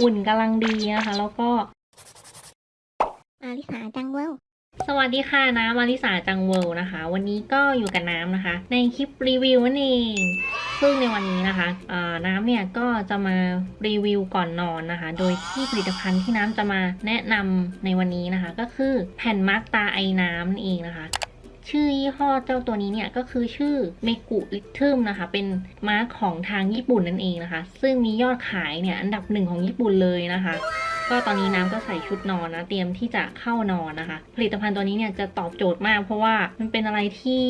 อุ่นกำลังดีนะคะ แล้วก็อาลิสาจังเวลสวัสดีค่ะน้ำมาริสาจังเวิลด์นะคะ วันนี้ก็อยู่กับน้ำนะคะ ในคลิปรีวิวนั่นเอง ซึ่งในวันนี้นะคะเอ่อน้ำเนี่ยก็จะมารีวิวก่อนนอนนะคะ โดยที่ผลิตภัณฑ์ที่น้ำจะมาแนะนำในวันนี้นะคะ ก็คือแผ่นมาร์กตาไอ้น้ำนั่นเองนะคะ ชื่อยี่ห้อเจ้าตัวนี้เนี่ยก็คือชื่อเมกุลิทึมนะคะ เป็นมาร์กของทางญี่ปุ่นนั่นเองนะคะ ซึ่งมียอดขายเนี่ยอันดับหนึ่งของญี่ปุ่นเลยนะคะ ก็ตอนนี้น้ำก็ใส่ชุดนอนนะ เตรียมที่จะเข้านอนนะคะ ผลิตภัณฑ์ตัวนี้เนี่ยจะตอบโจทย์มาก เพราะว่ามันเป็นอะไรที่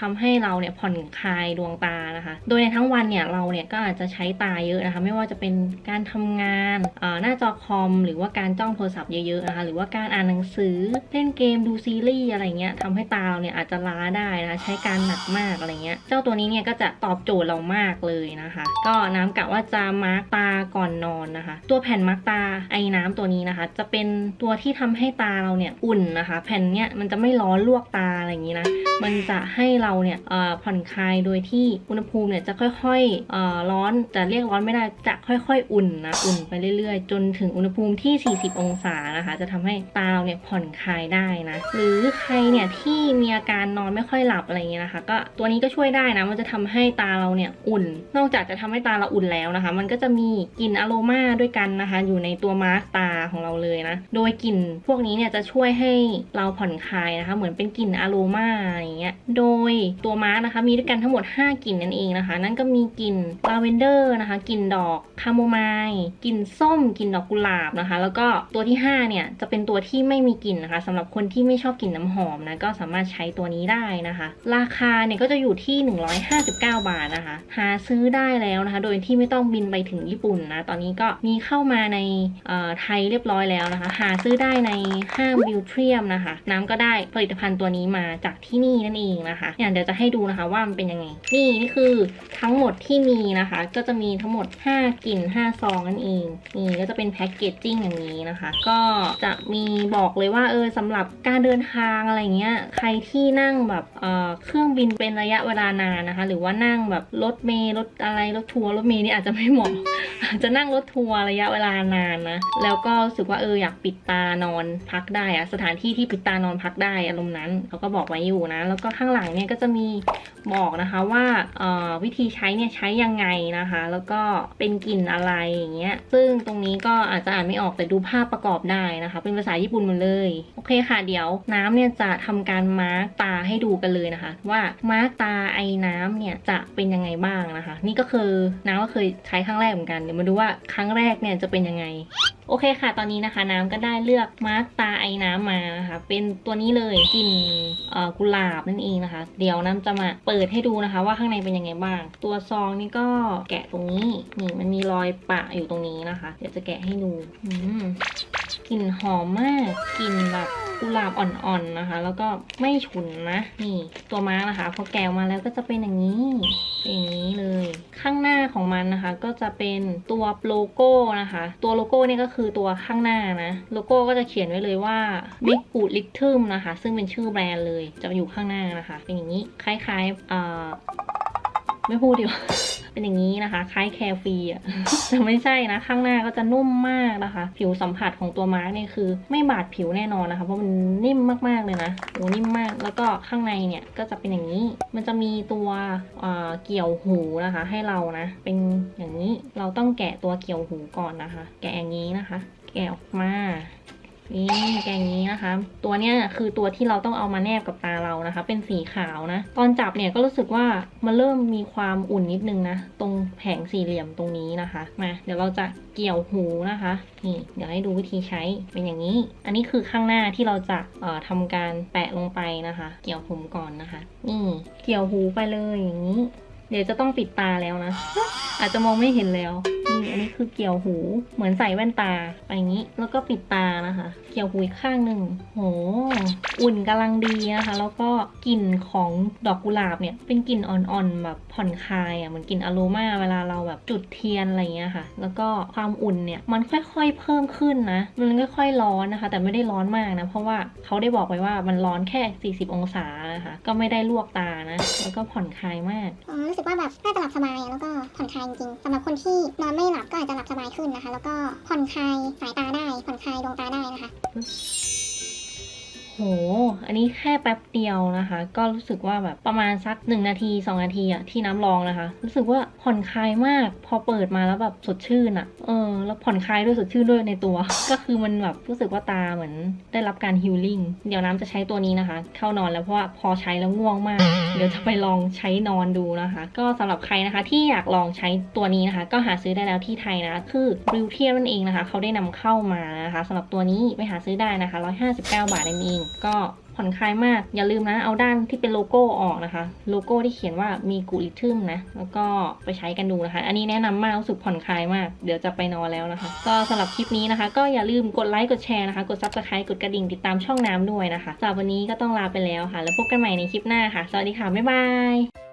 ทำให้เราเนี่ยผ่อนคลายดวงตานะคะ โดยในทั้งวันเนี่ยเราเนี่ยก็อาจจะใช้ตาเยอะนะคะ ไม่ว่าจะเป็นการทำงานหน้าจอคอม หรือว่าการจ้องโทรศัพท์เยอะๆนะคะ หรือว่าการอ่านหนังสือเล่นเกมดูซีรีส์อะไรเงี้ยทำให้ตาเราเนี่ยอาจจะล้าได้นะคะใช้การหนักมากอะไรเงี้ยเจ้าตัวนี้เนี่ยก็จะตอบโจทย์เรามากเลยนะคะ ก็น้ำกะว่าจะมาร์กตาก่อนนอนนะคะ ตัวแผ่นมาร์กตาไอ้น้ำตัวนี้นะคะ จะเป็นตัวที่ทำให้ตาเราเนี่ยอุ่นนะคะ แผ่นเนี้ยมันจะไม่ร้อนลวกตาอะไรอย่างนี้นะ มันจะให้เราเนี่ยผ่อนคลายโดยที่อุณหภูมิเนี่ยจะค่อยๆร้อนจะเรียกร้อนไม่ได้จะค่อยๆ อุ่นนะอุ่นไปเรื่อยๆ จนถึงอุณหภูมิที่ 40 องศานะคะ จะทำให้ตาเราเนี่ยผ่อนคลายได้นะ หรือใครเนี่ยที่มีอาการนอนไม่ค่อยหลับอะไรอย่างเงี้นะคะ ก็ตัวนี้ก็ช่วยได้นะ มันจะทำให้ตาเราเนี่ยอุ่น นอกจากจะทำให้ตาเราอุ่นแล้วนะคะ มันก็จะมีกลิ่นอโรมาด้วยกันนะคะ อยู่ในตัวมาร์กตาของเราเลยนะ โดยกลิ่นพวกนี้เนี่ยจะช่วยให้เราผ่อนคลายนะคะ เหมือนเป็นกลิ่นอะโรมาอย่างเงี้ย โดยตัวมาร์กนะคะมีด้วยกันทั้งหมด 5 กลิ่นนั่นเองนะคะ นั่นก็มีกลิ่นลาเวนเดอร์นะคะ กลิ่นดอกคาโมไมล์กลิ่นส้ม กลิ่นดอกกุหลาบนะคะ แล้วก็ตัวที่ 5 เนี่ยจะเป็นตัวที่ไม่มีกลิ่นนะคะสำหรับคนที่ไม่ชอบกลิ่นน้ำหอมนะก็สามารถใช้ตัวนี้ได้นะคะ ราคาเนี่ยก็จะอยู่ที่ 159 บาทนะคะ หาซื้อได้แล้วนะคะ โดยที่ไม่ต้องบินไปถึงญี่ปุ่นนะ ตอนนี้ก็มีเข้ามาในไทยเรียบร้อยแล้วนะคะ หาซื้อได้ในห้างบิวเทียมนะคะ น้ำก็ได้ผลิตภัณฑ์ตัวนี้มาจากที่นี่นั่นเองนะคะอย่างเดี๋ยวจะให้ดูนะคะว่ามันเป็นยังไง นี่นี่คือทั้งหมดที่มีนะคะ ก็จะมีทั้งหมด 5กลิ่น5ซองนั่นเองนี่ก็จะเป็นแพ็กเกจจิ้งอย่างนี้นะคะ ก็จะมีบอกเลยว่าเออสำหรับการเดินทางอะไรเงี้ยใครที่นั่งแบบเออเครื่องบินเป็นระยะเวลานานนะคะ หรือว่านั่งแบบรถเมล์รถอะไรรถทัวร์รถเมล์นี่อาจจะไม่เหมาะอาจจะนั่งรถทัวร์ระยะเวลานานนะแล้วแล้วก็รู้สึกว่าเอออยากปิดตานอนพักได้อะสถานที่ที่ปิดตานอนพักได้อารมณ์นั้นเขาก็บอกไว้อยู่นะ แล้วก็ข้างหลังเนี่ยก็จะมีบอกนะคะว่าเอ่อวิธีใช้เนี่ยใช้ยังไงนะคะ แล้วก็เป็นกลิ่นอะไรอย่างเงี้ยซึ่งตรงนี้ก็อาจจะอ่านไม่ออกแต่ดูภาพประกอบได้นะคะ เป็นภาษาญี่ปุ่นหมดเลยโอเคค่ะเดี๋ยวน้ำเนี่ยจะทำการมาร์กตาให้ดูกันเลยนะคะ ว่ามาร์กตาไอ้น้ำเนี่ยจะเป็นยังไงบ้างนะคะ นี่ก็คือน้ำก็เคยใช้ครั้งแรกเหมือนกันเดี๋ยวมาดูว่าครั้งแรกเนี่ยจะเป็นยังไงโอโอเคค่ะ ตอนนี้นะคะน้ำก็ได้เลือกมาร์กตาไอ้น้ำมานะคะ เป็นตัวนี้เลยกลิ่นกุหลาบนั่นเองนะคะ เดี๋ยวน้ำจะมาเปิดให้ดูนะคะ ว่าข้างในเป็นยังไงบ้าง ตัวซองนี่ก็แกะตรงนี้นี่มันมีรอยปะอยู่ตรงนี้นะคะ เดี๋ยวจะแกะให้ดูกลิ่นหอมมากกลิ่นแบบกุหลาบอ่อนๆนะคะ แล้วก็ไม่ฉุนนะ นี่ ตัวมาร์กนะคะ พอแกะมาแล้วก็จะเป็นอย่างนี้เป็นอย่างนี้เลย ข้างหน้าของมันนะคะ ก็จะเป็นตัวโลโก้นะคะ ตัวโลโก้นี่ก็คือตัวข้างหน้านะโลโก้ก็จะเขียนไว้เลยว่า Big Good Little นะคะ ซึ่งเป็นชื่อแบรนด์เลยจะอยู่ข้างหน้านะคะ เป็นอย่างนี้คล้ายๆอ่า ไม่พูดดีกว่าเป็นอย่างนี้นะคะ คล้ายแคร์ฟรีอะแต่ไม่ใช่นะ ข้างหน้าก็จะนุ่มมากนะคะ ผิวสัมผัสของตัวมาร์กเนี่ยคือ ไม่บาดผิวแน่นอนนะคะ เพราะมันนิ่มมากๆเลยนะโอ้นิ่มมาก แล้วก็ข้างในเนี่ยก็จะเป็นอย่างนี้ มันจะมีตัวเอ่อเกี่ยวหูนะคะ ให้เรานะ เป็นอย่างนี้ เราต้องแกะตัวเกี่ยวหูก่อนนะคะ แกะอย่างนี้นะคะ แกะออกมา นี่แกงนี้นะคะ ตัวเนี้ยคือตัวที่เราต้องเอามาแนบกับตาเรานะคะ เป็นสีขาวนะ ตอนจับเนี่ยก็รู้สึกว่ามันเริ่มมีความอุ่นนิดนึงนะ ตรงแผงสี่เหลี่ยมตรงนี้นะคะ มา เดี๋ยวเราจะเกี่ยวหูนะคะ นี่ เดี๋ยวให้ดูวิธีใช้ เป็นอย่างนี้ อันนี้คือข้างหน้าที่เราจะเอ่อทำการแปะลงไปนะคะ เกี่ยวผมก่อนนะคะ นี่ เกี่ยวหูไปเลยอย่างนี้ เดี๋ยวจะต้องปิดตาแล้วนะ อาจจะมองไม่เห็นแล้วนี่อันนี้คือเกี่ยวหูเหมือนใส่แว่นตาไปอย่างนี้แล้วก็ปิดตานะคะ เกี่ยวหูอีกข้างหนึ่งโหอุ่นกำลังดีนะคะ แล้วก็กลิ่นของดอกกุหลาบเนี่ยเป็นกลิ่นอ่อนๆแบบผ่อนคลายอะเหมือนกลิ่นอโรมาเวลาเราแบบจุดเทียนอะไรเงี้ยค่ะ แล้วก็ความอุ่นเนี่ยมันค่อยๆเพิ่มขึ้นนะมันค่อยๆร้อนนะคะ แต่ไม่ได้ร้อนมากนะเพราะว่าเขาได้บอกไว้ว่ามันร้อนแค่ 40 องศานะคะก็ไม่ได้ลวกตานะ แล้วก็ผ่อนคลายมากอ๋อรู้สึกสึกว่าแบบน่าจะหลับสบายแล้วก็ผ่อนคลายจริงๆสำหรับคนที่นอนไม่หลับก็อาจจะหลับสบายขึ้นนะคะ แล้วก็ผ่อนคลายสายตาได้ผ่อนคลายดวงตาได้นะคะ โห อันนี้แค่แป๊บเดียวนะคะ ก็รู้สึกว่าแบบประมาณสักหนึ่งนาทีสองนาทีอะที่น้ำลองนะคะ รู้สึกว่าผ่อนคลายมาก พอเปิดมาแล้วแบบสดชื่นอะเออ แล้วผ่อนคลายด้วยสดชื่นด้วยในตัว ก็คือมันแบบรู้สึกว่าตาเหมือนได้รับการฮิลลิ่ง เดี๋ยวน้ำจะใช้ตัวนี้นะคะ เข้านอนแล้วเพราะว่าพอใช้แล้วง่วงมาก เดี๋ยวจะไปลองใช้นอนดูนะคะ ก็สำหรับใครนะคะที่อยากลองใช้ตัวนี้นะคะ ก็หาซื้อได้แล้วที่ไทยนะคะคือริวเทียนั่นเองนะคะ เขาได้นำเข้ามานะคะสำหรับตัวนี้ไปหาซื้อได้นะคะ 159 บาทนั่นเองก็ผ่อนคลายมากอย่าลืมนะ เอาด้านที่เป็นโลโก้ออกนะคะ โลโก้ที่เขียนว่ามีกูริทึมนะ แล้วก็ไปใช้กันดูนะคะ อันนี้แนะนำมากรู้สึกผ่อนคลายมาก เดี๋ยวจะไปนอนแล้วนะคะ ก็สำหรับคลิปนี้นะคะ ก็อย่าลืมกดไลค์กดแชร์นะคะ กดซับสไครต์กดกระดิ่งติดตามช่องน้ำด้วยนะคะสำหรับวันนี้ก็ต้องลาไปแล้วค่ะ แล้วพบกันใหม่ในคลิปหน้าค่ะ สวัสดีค่ะบ๊ายบาย